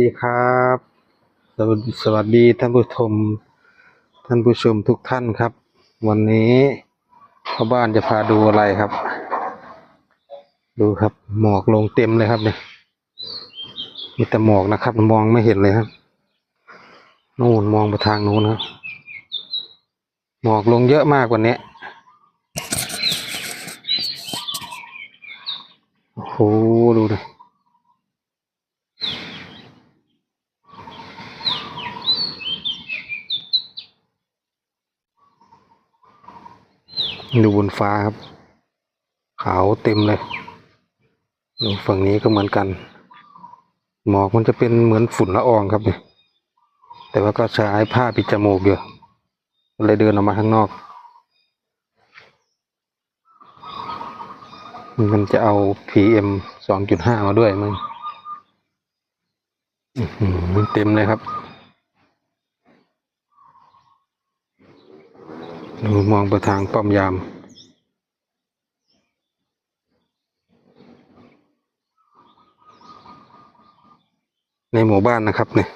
สวัสดีครับ สวัสดีสวัสดีท่านผู้ชม ท่านผู้ชมทุกท่านครับ วันนี้พ่อบ้านจะพาดูอะไรครับ ดูครับหมอกลงเต็มเลยครับเนี่ยมีแต่หมอกนะครับ มองไม่เห็นเลยครับนู่นมองไปทางนู้นครับหมอกลงเยอะมากกว่านี้โอ้โหดูดิ ดูบนฟ้าครับ ขาวเต็มเลยดูฝั่งนี้ก็เหมือนกัน หมอกมันจะเป็นเหมือนฝุ่นละอองครับเนี่ยแต่ว่าก็ใช้ผ้าปิดจมูกอยู่เลยเดินออกมาข้างนอก มันจะเอา PM สองจุดห้ามาด้วยมั้งเต็มเลยครับ ดูมองไปทางป้อมยาม ในหมู่บ้านนะครับเนี่ย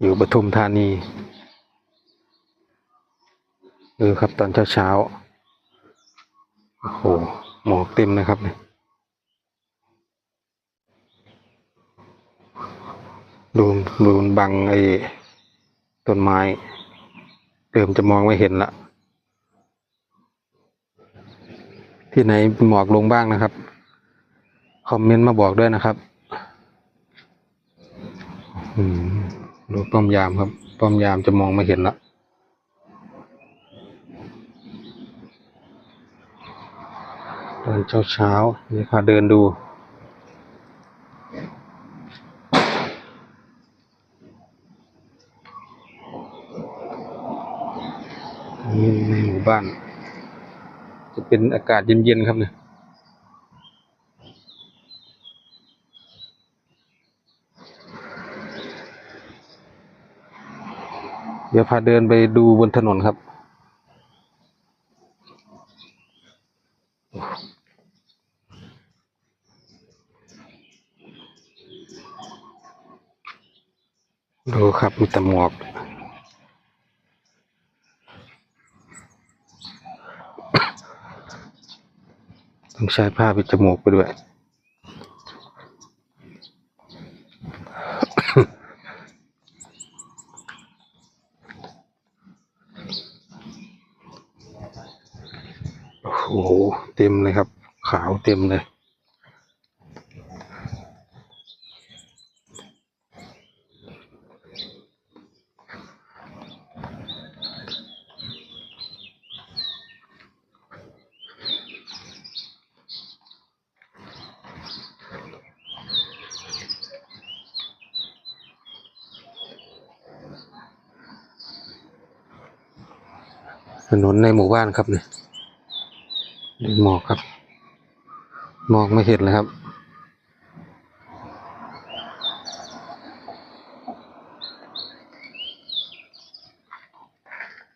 อยู่ปทุมธานีเออครับตอนเช้าเช้าๆโอ้โหหมอกเต็มนะครับเนี่ยดูดูบังไอ้ ต้นไม้ เริ่มจะมองไม่เห็นละ ที่ไหนหมอกลงบ้างนะครับ คอมเมนต์มาบอกด้วยนะครับดูป้อมยามครับ ป้อมยามจะมองไม่เห็นละตอนเช้าเช้าๆนี่พาเดินดู นี่ ในหมู่บ้าน จะเป็นอากาศเย็นๆครับเนี่ยเดี๋ยวพาเดินไปดูบนถนนครับ ดูครับมีแต่หมอก ต้องใช้ผ้าปิดจมูกไปด้วย โอ้โห เต็มเลยครับ ขาวเต็มเลย ถนนในหมู่บ้านครับเนี่ยหมอกครับ มองไม่เห็นเลยครับ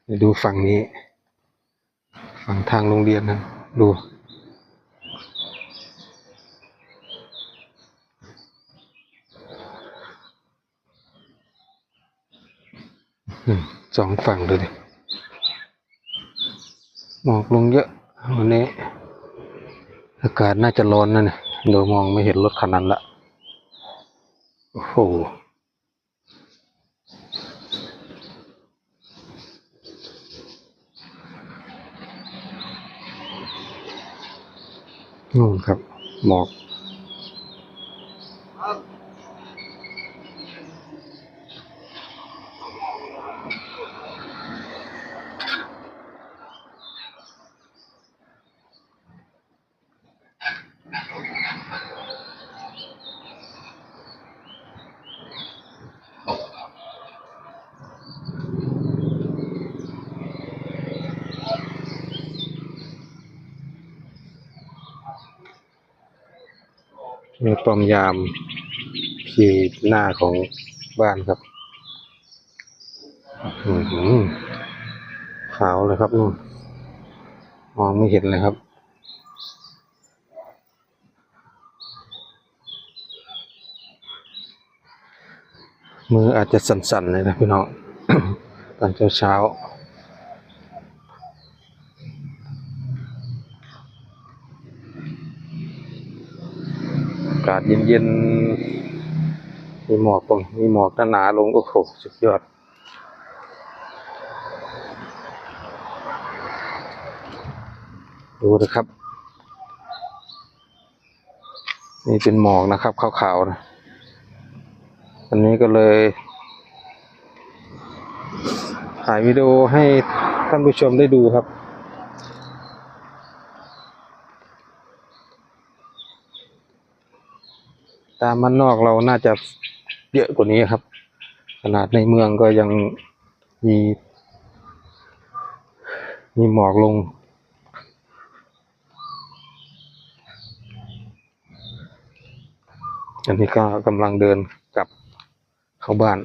เดี๋ยวดูฝั่งนี้ ฝั่งทางโรงเรียนนะดูสองฝั่งเลย หมอกลงเยอะวันนี้ อากาศน่าจะร้อนนะเนี่ยเดี๋ยวมองไม่เห็นรถคันนั้นละโอ้โหนู่นครับหมอก มีป้อมยามที่หน้าของบ้านครับขาวเลยครับนู่นมองไม่เห็นเลยครับ มืออาจจะสั่นๆเลยนะพี่น้องตอนเช้าๆากาศเย็นๆ มีหมอกลงมีหมอกหนาๆลง โอ้โห สุดยอดดูนะครับ นี่เป็นหมอกนะครับขาวๆนะอันนี้ก็เลย ถ่ายวิดีโอให้ท่านผู้ชมได้ดูครับ ตามมันนอกเราน่าจะเยอะกว่านี้ครับ ขนาดในเมืองก็ยังมี มีหมอกลง อันนี้ก็กำลังเดินกลับเข้าบ้าน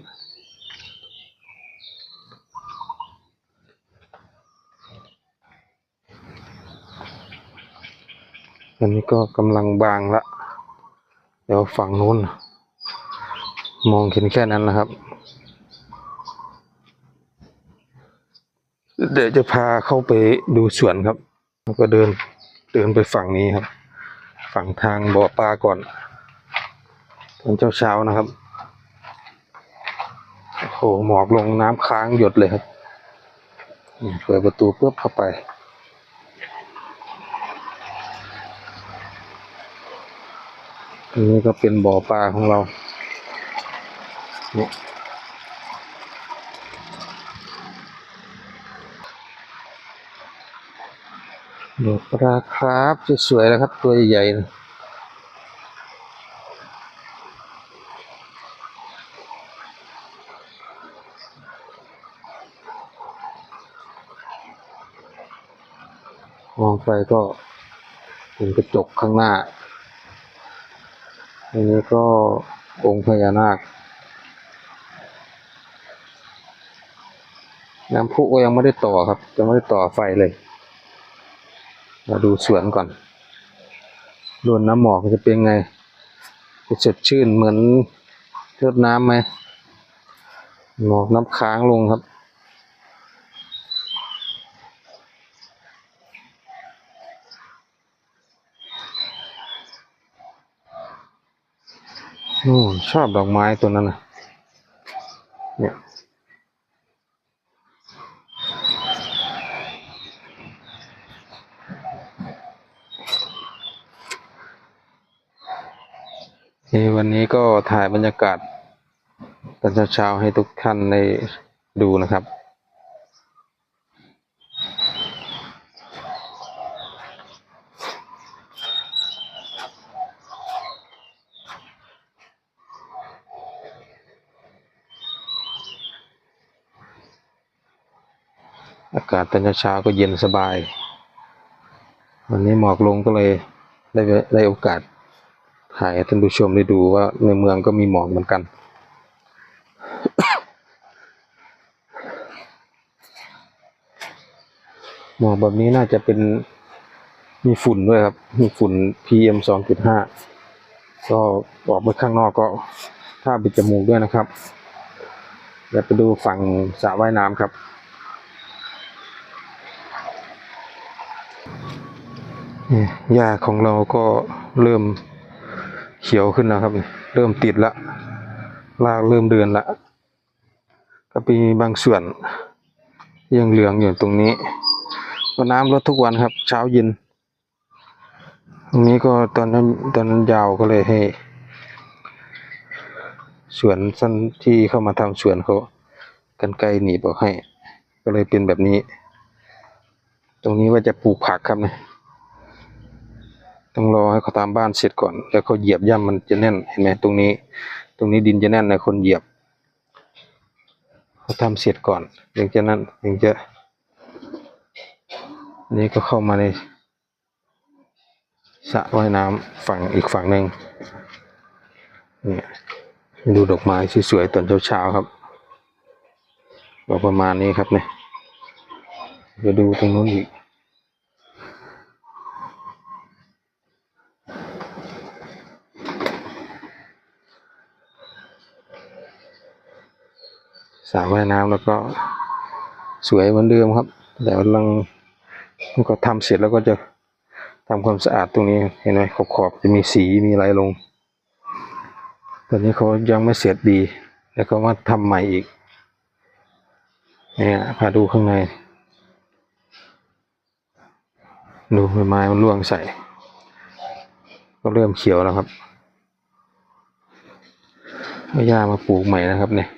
อันนี้ก็กำลังบางละ เดี๋ยวฝั่งนู้น มองเห็นแค่นั้นนะครับ เดี๋ยวจะพาเข้าไปดูสวนครับ แล้วก็เดินเดินไปฝั่งนี้ครับ ฝั่งทางบ่อปลาก่อนตอนเช้าๆนะครับโอ้โหหมอกลงน้ำค้างหยดเลยครับ เปิดประตูปุ๊บเข้าไป อันนี้ก็เป็นบ่อปลาของเรานี่บ่อปลาครับสวยๆแล้วครับ ตัวใหญ่ๆนะมองไปก็เห็นกระจกข้างหน้า อันนี้ก็องค์พญานาค น้ำพุก็ยังไม่ได้ต่อครับยังไม่ได้ต่อไฟเลย มาดูสวนก่อนรวนน้ำหมอกจะเป็นไงจะสดชื่นเหมือนรดน้ำไหมหมอกน้ำค้างลงครับ โอ้ชอบดอกไม้ตัวนั้นนะเนี่ยนี่วันนี้ก็ถ่ายบรรยากาศตอนเช้าๆให้ทุกท่านได้ดูนะครับากาศตอนเช้าก็เย็นสบาย วันนี้หมอกลงก็เลยได้ได้โอกาสถ่ายให้ท่านผู้ชมได้ดูว่าในเมืองก็มีหมอกเหมือนกัน หมอกแบบนี้น่าจะเป็นมีฝุ่นด้วยครับ มีฝุ่น PM สองจุดห้าก็ออกไปข้างนอกก็ถ้าปิดจมูกด้วยนะครับเดี๋ยวไปดูฝั่งสระว่ายน้ำครับ หญ้าของเราก็เริ่มเขียวขึ้นแล้วครับ เริ่มติดละรากเริ่มเดือนละก็มีบางส่วนยังเหลืองอยู่ตรงนี้ก็น้ำลดทุกวันครับ เช้าเย็นตรงนี้ก็ตอนนั้นตอนนั้นยาวก็เลยให้สวนสั้นที่เข้ามาทำสวนเขากันไกลหนีบออกให้ ก็เลยเป็นแบบนี้ ตรงนี้ว่าจะปลูกผักครับเนี่ย ต้องรอให้เขาตามบ้านเสร็จก่อน แล้วเขาเหยียบย่ำมันจะแน่นเห็นไหมตรงนี้ ตรงนี้ดินจะแน่นในคนเหยียบเขาทำเสร็จก่อนถึงจะนั่นถึงจะ นี่ก็เข้ามาในสระว่ายน้ำฝั่งอีกฝั่งหนึ่งเนี่ยดูดอกไม้สวยๆตอนเช้าๆครับประมาณนี้ครับเนี่ยไปดูตรงนู้นอีก น สระว่ายน้ำแล้วก็สวยเหมือนเดิมครับ แต่กำลังก็ทำเสร็จแล้วก็จะทำความสะอาดตรงนี้เห็นไหมขอบขอบๆจะมีสีมีอะไรลง ตอนนี้เขายังไม่เสร็จดี แล้วก็มาทำใหม่อีกเนี่ยพาดูข้างใน ดูใบไม้มันร่วงใส่ ก็เริ่มเขียวแล้วครับเอาหญ้ามาปลูกใหม่นะครับเนี่ย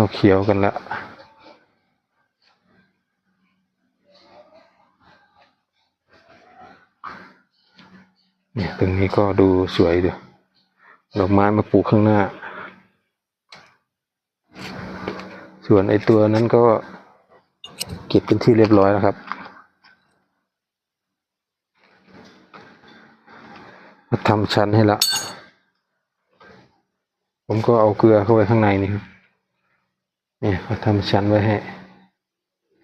ก็เขียวกันแล้วเนี่ยตรงนี้ก็ดูสวยดีดอกไม้มาปลูกข้างหน้า ส่วนไอตัวนั้นก็เก็บเป็นที่เรียบร้อยแล้วครับ มาทำชั้นให้ละ ผมก็เอาเกลือเข้าไปข้างในนี่ครับ เนี่ยมาทำชั้นไว้ให้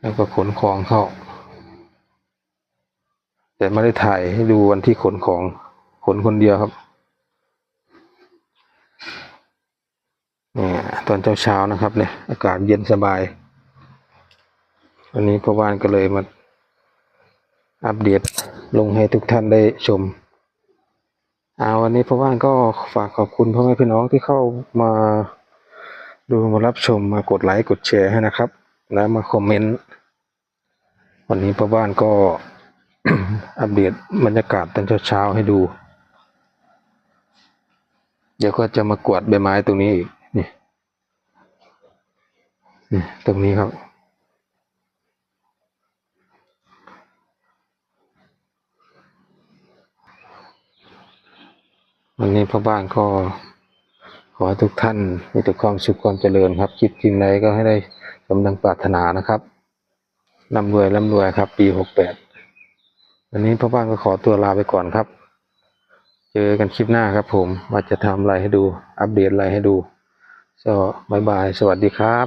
แล้วก็ขนของเข้า แต่ไม่ได้ถ่ายให้ดูวันที่ขนของขนคนเดียวครับเนี่ยตอนเช้าๆนะครับเนี่ยอากาศเย็นสบาย วันนี้พ่อบ้านก็เลยมาอัปเดตลงให้ทุกท่านได้ชมอ่าวันนี้พ่อบ้านก็ฝากขอบคุณพ่อแม่พี่น้องที่เข้ามา ดูมารับชมมากดไลค์กดแชร์ให้นะครับ และมาคอมเมนต์วันนี้พ่อบ้านก็อัปเดตบรรยากาศตอนเช้าๆให้ดู เดี๋ยวก็จะมากวาดใบไม้ตรงนี้อีกนี่นี่ตรงนี้ครับ วันนี้พ่อบ้านก็ ขอให้ทุกท่านมีแต่ความสุขความเจริญครับ คิดจริงใดก็ให้ได้สมดังปรารถนานะครับร่ำรวยร่ำรวยครับ ปีหกแปดวันนี้พ่อบ้านก็ขอตัวลาไปก่อนครับ เจอกันคลิปหน้าครับผมว่าจะทำอะไรให้ดู อัปเดตอะไรให้ดูก็บายบาย สวัสดีครับ